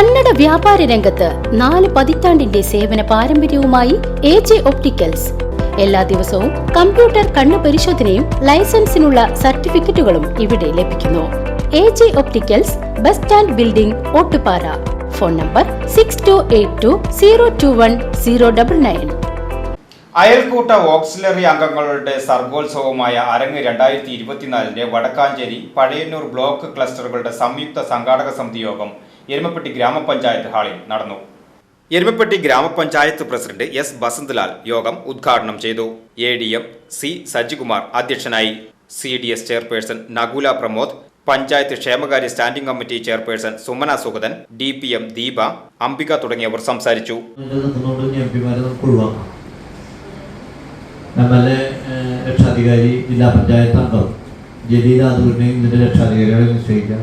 കന്നഡ വ്യാപാര രംഗത്ത് നാല് പതിറ്റാണ്ടിന്റെ സേവന പാരമ്പര്യവുമായി എ ജെ ഒപ്റ്റിക്കൽസ്. എല്ലാ ദിവസവും കമ്പ്യൂട്ടർ കണ്ണു പരിശോധനയും ലൈസൻസിനുള്ള സർട്ടിഫിക്കറ്റുകളും ഇവിടെ ലഭിക്കുന്നു. A J opticals bus stand building Ottupara. Phone number six two eight two zero two one zero double nine അയൽക്കൂട്ട auxiliary അംഗങ്ങളുടെ സർഗോത്സവമായ അരങ്ങ് രണ്ടായിരത്തി ഇരുപത്തിനാലിന്റെ വടക്കാഞ്ചേരി പഴയന്നൂർ ബ്ലോക്ക് ക്ലസ്റ്ററുകളുടെ സംയുക്ത സംഘാടക സമിതി യോഗം എരുമപ്പെട്ടി ഗ്രാമപഞ്ചായത്ത് ഹാളിൽ നടന്നു. എരുമപ്പെട്ടി ഗ്രാമപഞ്ചായത്ത് പ്രസിഡന്റ് എസ് ബസന്ത്ലാൽ യോഗം ഉദ്ഘാടനം ചെയ്തു. A D M C Sajikumar അധ്യക്ഷനായി. C D S chairperson Nakula Pramod panchayat ക്ഷേമകാര്യ standing committee chairperson Sumana Sugathan D P M Deepa Ambika തുടങ്ങിയവർ സംസാരിച്ചു. എം എൽ എ രക്ഷാധികാരി ജില്ലാ പഞ്ചായത്ത് അംഗം. ജലീല അതുവിനെയും ഇതിന്റെ രക്ഷാധികാരികളെ നിശ്ചയിക്കാം.